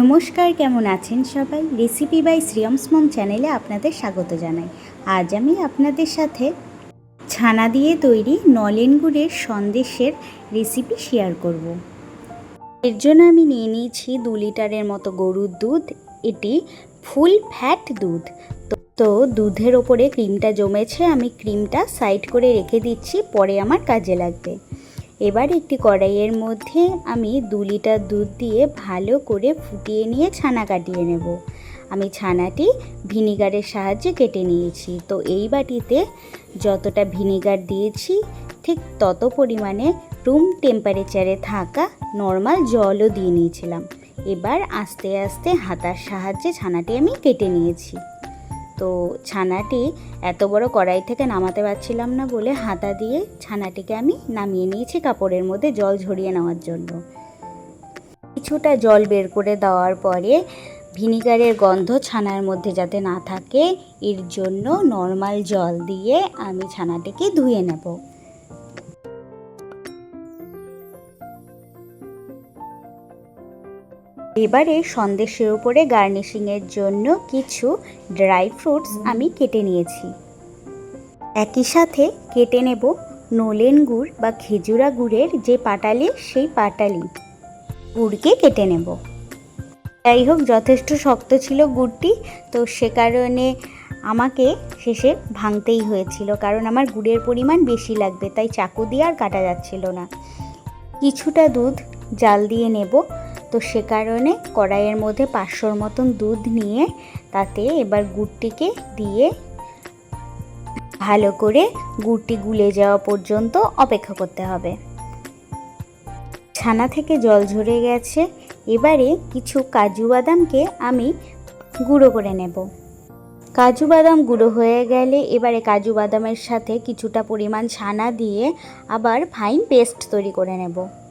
নমস্কার, কেমন আছেন সবাই? রেসিপি বাই শ্রিয়মস মম চ্যানেলে আপনাদের স্বাগত জানাই। আজ আমি আপনাদের সাথে ছানা দিয়ে তৈরি নলেন গুড়ের সন্দেশের রেসিপি শেয়ার করব। এর জন্য আমি নিয়ে নিয়েছি দু লিটারের মতো গরুর দুধ, এটি ফুল ফ্যাট দুধ। তো দুধের ওপরে ক্রিমটা জমেছে, আমি ক্রিমটা সাইড করে রেখে দিচ্ছি, পরে আমার কাজে লাগবে। এবার একটি কড়াইয়ের মধ্যে আমি দু লিটার দুধ দিয়ে ভালো করে ফুটিয়ে নিয়ে ছানা কাটিয়ে নেব। আমি ছানাটি ভিনিগারের সাহায্যে কেটে নিয়েছি। তো এই বাটিতে যতটা ভিনিগার দিয়েছি, ঠিক তত পরিমাণে রুম টেম্পারেচারে থাকা নর্মাল জলও দিয়ে নিয়েছিলাম। এবার আস্তে আস্তে হাতার সাহায্যে ছানাটি আমি কেটে নিয়েছি। তো ছানাটি এত বড় কড়াই থেকে নামাতে পারছিলাম না বলে হাতা দিয়ে ছানাটিকে আমি নামিয়ে নিয়েছি কাপড়ের মধ্যে জল ঝরিয়ে নেওয়ার জন্য। কিছুটা জল বের করে দেওয়ার পরে ভিনিগারের গন্ধ ছানার মধ্যে যাতে না থাকে, এর জন্য নর্মাল জল দিয়ে আমি ছানাটিকে ধুয়ে নেব। এবারে সন্দেশের উপরে গার্নিশিংয়ের জন্য কিছু ড্রাই ফ্রুটস আমি কেটে নিয়েছি। একই সাথে কেটে নেব নলেন গুড় বা খেজুরা গুড়ের যে পাটালি, সেই পাটালি। গুড়কে কেটে নেব। যাই হোক, যথেষ্ট শক্ত ছিল গুড়টি, তো সে কারণে আমাকে শেষে ভাঙতেই হয়েছিল, কারণ আমার গুড়ের পরিমাণ বেশি লাগবে, তাই চাকু দিয়ে আর কাটা যাচ্ছিল না। কিছুটা দুধ জাল দিয়ে নেব তো সে কারণে কড়াইয়ের মধ্যে পাঁচশোর মতন দুধ নিয়ে তাতে এবার গুড়টিকে দিয়ে ভালো করে গুড়টি গুলে যাওয়া পর্যন্ত অপেক্ষা করতে হবে। ছানা থেকে জল ঝরে গেছে। এবারে কিছু কাজু বাদামকে আমি গুঁড়ো করে নেব। কাজু বাদাম গুঁড়ো হয়ে গেলে এবারে কাজু বাদামের সাথে কিছুটা পরিমাণ ছানা দিয়ে আবার ফাইন পেস্ট তৈরি করে নেব।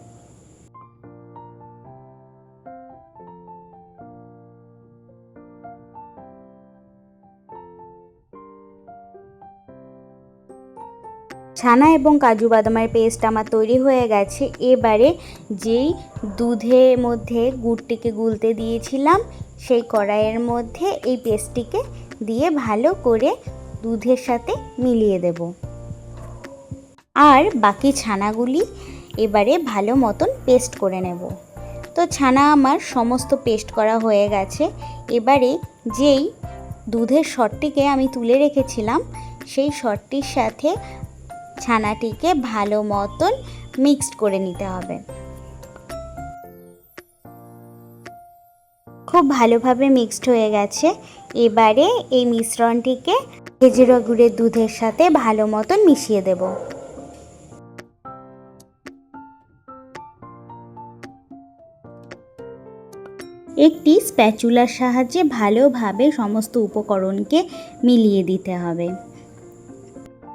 ছানা এবং কাজু বাদামের পেস্ট আমার তৈরি হয়ে গেছে। এবারে যেই দুধের মধ্যে গুড়টিকে গুলতে দিয়েছিলাম, সেই কড়াইয়ের মধ্যে এই পেস্টটিকে দিয়ে ভালো করে দুধের সাথে মিলিয়ে দেব। আর বাকি ছানাগুলি এবারে ভালো মতন পেস্ট করে নেব। তো ছানা আমার সমস্ত পেস্ট করা হয়ে গেছে। এবারে যেই দুধের শটটিকে আমি তুলে রেখেছিলাম, সেই শটটির সাথে ছানাটিকে ভালো মতন মিক্সড করে নিতে হবে। খুব ভালোভাবে মিক্সড হয়ে গেছে। এবারে এই মিশ্রণটিকে খেজুরা গুড়ের দুধের সাথে ভালো মতন মিশিয়ে দেব। একটি স্প্যাচুলার সাহায্যে ভালোভাবে সমস্ত উপকরণকে মিলিয়ে দিতে হবে।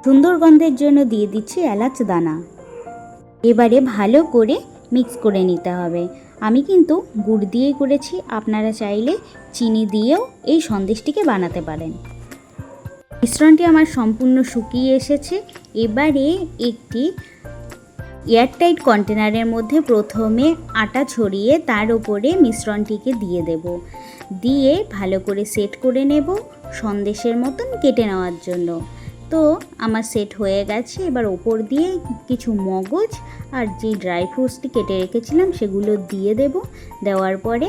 সুন্দর গন্ধের জন্য দিয়ে দিচ্ছি এলাচ দানা। এবারে ভালো করে মিক্স করে নিতে হবে। আমি কিন্তু গুড় দিয়েই করেছি, আপনারা চাইলে চিনি দিয়েও এই সন্দেশটিকে বানাতে পারেন। মিশ্রণটি আমার সম্পূর্ণ শুকিয়ে এসেছে। এবারে একটি এয়ারটাইট কন্টেনারের মধ্যে প্রথমে আটা ছড়িয়ে তার উপরে মিশ্রণটিকে দিয়ে দেব। দিয়ে ভালো করে সেট করে নেব সন্দেশের মতন কেটে নেওয়ার জন্য। তো আমার সেট হয়ে গেছে। এবার ওপর দিয়ে কিছু মগজ আর যে ড্রাই ফ্রুটসটি কেটে রেখেছিলাম সেগুলো দিয়ে দেব। দেওয়ার পরে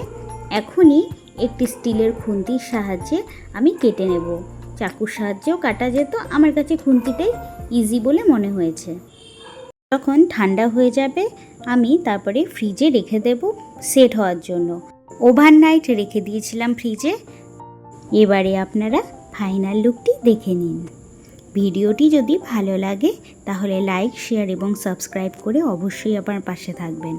এখনই একটি স্টিলের খুন্তির সাহায্যে আমি কেটে নেব। চাকুর সাহায্যেও কাটা যেত, আমার কাছে খুন্তিটাই ইজি বলে মনে হয়েছে। যখন ঠান্ডা হয়ে যাবে, আমি তারপরে ফ্রিজে রেখে দেব সেট হওয়ার জন্য। ওভারনাইট রেখে দিয়েছিলাম ফ্রিজে এবারে আপনারা ফাইনাল লুকটি দেখে নিন। ভিডিওটি যদি ভালো লাগে তাহলে লাইক শেয়ার এবং সাবস্ক্রাইব করে অবশ্যই আপনার পাশে থাকবেন।